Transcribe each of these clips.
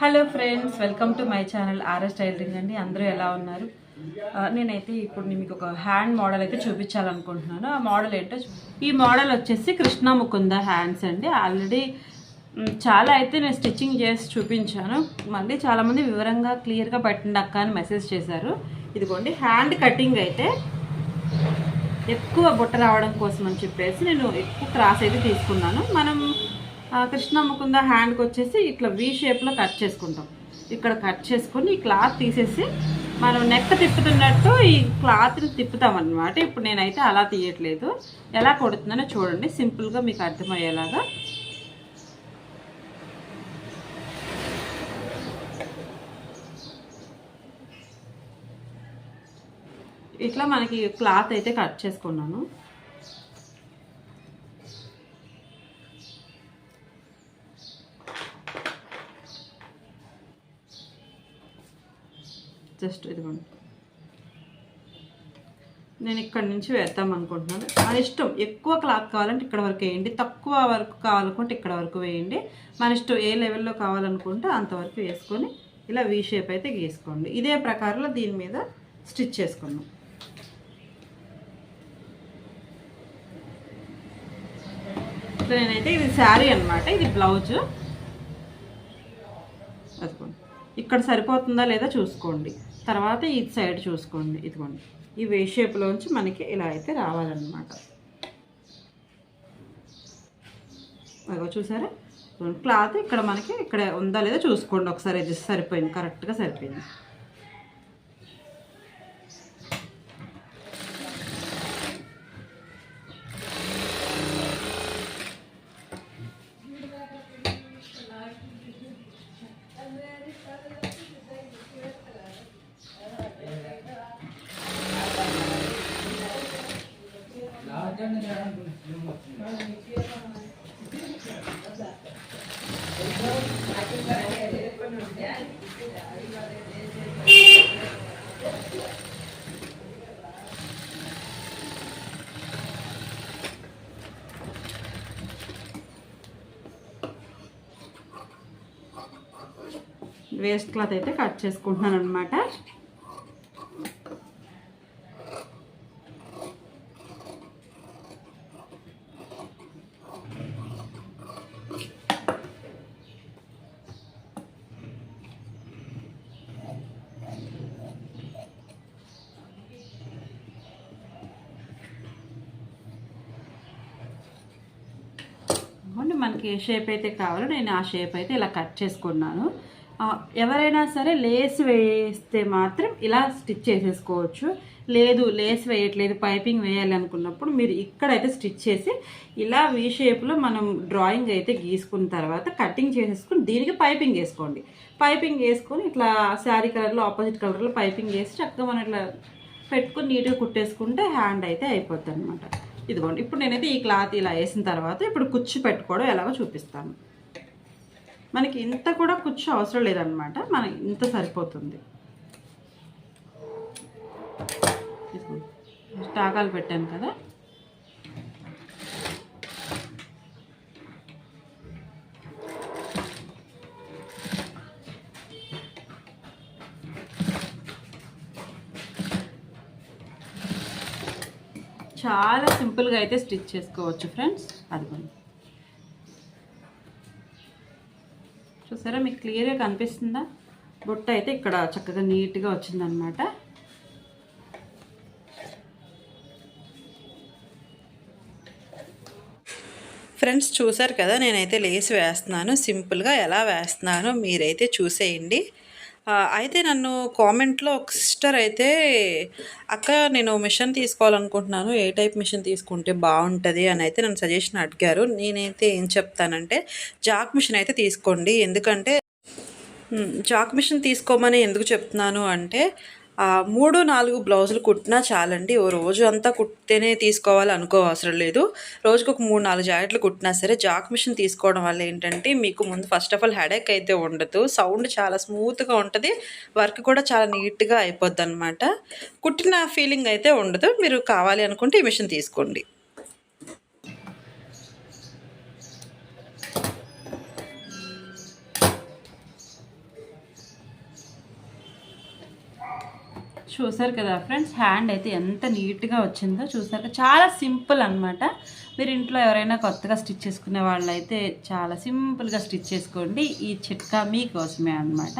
Hello friends welcome to my channel RS tailoring అండి. అందరూ ఎలా ఉన్నారు? నేనైతే ఇప్పుడు మీకు ఒక హ్యాండ్ మోడల్ అయితే చూపించాలనుకుంటున్నాను. ఆ మోడల్ ఏంటో ఈ మోడల్ వచ్చేసి కృష్ణ ముకుంద హ్యాండ్స్ అండి. ఆల్రెడీ చాలా అయితే నేను స్టిచ్చింగ్ చేసి చూపించాను. మళ్ళీ చాలామంది వివరంగా క్లియర్గా పెట్టండి అక్క అని మెసేజ్ చేశారు. ఇదిగోండి హ్యాండ్ కటింగ్ అయితే ఎక్కువ బుట్ట రావడం కోసం అని చెప్పేసి నేను ఎక్కువ క్రాస్ అయితే తీసుకున్నాను. మనం కృష్ణ ముకుంద హ్యాండ్కి వచ్చేసి ఇట్లా వీ షేప్లో కట్ చేసుకుంటాం. ఇక్కడ కట్ చేసుకొని ఈ క్లాత్ తీసేసి మనం నెక్ తిప్పుతున్నట్టు ఈ క్లాత్ని తిప్పుతాం అనమాట ఇప్పుడు నేనైతే అలా తీయట్లేదు. ఎలా కొడుతున్నానో చూడండి. సింపుల్గా మీకు అర్థమయ్యేలాగా. ఇట్లా మనకి క్లాత్ అయితే కట్ చేసుకున్నాను. జస్ట్ ఇదిగోండి. నేను ఇక్కడ నుంచి వేద్దాం అనుకుంటున్నాను. మన ఇష్టం ఎక్కువ క్లాత్ కావాలంటే ఇక్కడ వరకు వేయండి. తక్కువ వరకు కావాలనుకుంటే ఇక్కడ వరకు వేయండి. మన ఇష్టం ఏ లెవెల్లో కావాలనుకుంటే అంతవరకు వేసుకొని ఇలా వీ షేప్ అయితే గీసుకోండి. ఇదే ప్రకారంలో దీని మీద స్టిచ్ చేసుకున్నాం నేనైతే ఇది శారీ అన్నమాట. ఇది బ్లౌజ్ అదిగోండి ఇక్కడ సరిపోతుందా లేదా చూసుకోండి. తర్వాత ఈ సైడ్ చూసుకోండి. ఇదిగోండి. ఈ వే షేప్లోంచి మనకి ఇలా అయితే రావాలన్నమాట. అదిగో చూసారా? క్లాత్ ఇక్కడ మనకి ఇక్కడ ఉందా లేదా చూసుకోండి. ఒకసారి అది సరిపోయింది. కరెక్ట్గా సరిపోయింది. వేస్ట్ క్లాత్ అయితే కట్ చేసుకుంటున్నాను అనమాట ఇదిగోండి మనకి ఏ షేప్ అయితే కావాలో. నేను ఆ షేప్ అయితే ఇలా కట్ చేసుకున్నాను. ఎవరైనా సరే లేస్ వేస్తే మాత్రం ఇలా స్టిచ్ చేసేసుకోవచ్చు. లేదు లేస్ వేయట్లేదు పైపింగ్ వేయాలి అనుకున్నప్పుడు మీరు ఇక్కడైతే స్టిచ్ చేసి ఇలా వీ షేప్లో మనం డ్రాయింగ్ అయితే గీసుకున్న తర్వాత కటింగ్ చేసేసుకుని దీనికి పైపింగ్ వేసుకోండి. పైపింగ్ వేసుకొని ఇట్లా శారీ కలర్లో ఆపోజిట్ కలర్లో పైపింగ్ వేసి చక్కగా మనం ఇట్లా పెట్టుకుని నీట్గా కుట్టేసుకుంటే హ్యాండ్ అయితే అయిపోద్ది అనమాట ఇదిగోండి ఇప్పుడు నేనైతే ఈ క్లాత్ ఇలా వేసిన తర్వాత ఇప్పుడు కుచ్చు పెట్టుకోవడం ఎలాగో చూపిస్తాను. మనకి ఇంత కూడా కుచ్చు అవసరం లేదనమాట మనకి ఇంత సరిపోతుంది. టాకాలు పెట్టాను కదా. చాలా సింపుల్గా అయితే స్టిచ్ చేసుకోవచ్చు ఫ్రెండ్స్. అదిగోండి. చూసారా? మీకు క్లియర్గా కనిపిస్తుందా? బుట్ట అయితే ఇక్కడ చక్కగా నీట్గా వచ్చిందనమాట ఫ్రెండ్స్ చూసారు కదా? నేనైతే లేసి వేస్తున్నాను. సింపుల్గా ఎలా వేస్తున్నానో మీరైతే చూసేయండి. అయితే నన్ను కామెంట్లో ఒక సిస్టర్ అయితే అక్క నేను మిషన్ తీసుకోవాలనుకుంటున్నాను. ఏ టైప్ మిషన్ తీసుకుంటే బాగుంటుంది? అని అయితే నన్ను సజెషన్ అడిగారు. నేనైతే ఏం చెప్తానంటే జాక్ మిషన్ అయితే తీసుకోండి. ఎందుకంటే జాక్ మిషన్ తీసుకోమని ఎందుకు చెప్తున్నాను అంటే మూడు నాలుగు బ్లౌజులు కుట్టినా చాలండి. ఓ రోజు అంతా కుట్టితేనే తీసుకోవాలి అనుకో అవసరం లేదు. రోజుకు ఒక మూడు నాలుగు జాకెట్లు కుట్టినా సరే జాక్ మిషన్ తీసుకోవడం వల్ల ఏంటంటే మీకు ముందు ఫస్ట్ ఆఫ్ ఆల్ హెడేక్ అయితే ఉండదు. సౌండ్ చాలా స్మూత్గా ఉంటుంది. వర్క్ కూడా చాలా నీట్గా అయిపోద్ది అనమాట కుట్టిన ఫీలింగ్ అయితే ఉండదు. మీరు కావాలి అనుకుంటే ఈ మిషన్ తీసుకోండి. చూసారు కదా ఫ్రెండ్స్ హ్యాండ్ అయితే ఎంత నీట్గా వచ్చిందో చూసారు కదా? చాలా సింపుల్ అన్నమాట. మీరు ఇంట్లో ఎవరైనా కొత్తగా స్టిచ్ చేసుకునే వాళ్ళైతే చాలా సింపుల్గా స్టిచ్ చేసుకోండి. ఈ చిట్కా మీకోసమే అన్నమాట.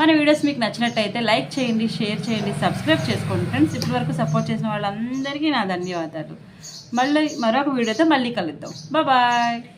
మన వీడియోస్ మీకు నచ్చినట్టయితే లైక్ చేయండి షేర్ చేయండి సబ్స్క్రైబ్ చేసుకోండి. ఫ్రెండ్స్ ఇప్పటివరకు సపోర్ట్ చేసిన వాళ్ళందరికీ నా ధన్యవాదాలు. మళ్ళీ మరొక వీడియోతో మళ్ళీ కలుద్దాం. బాయ్.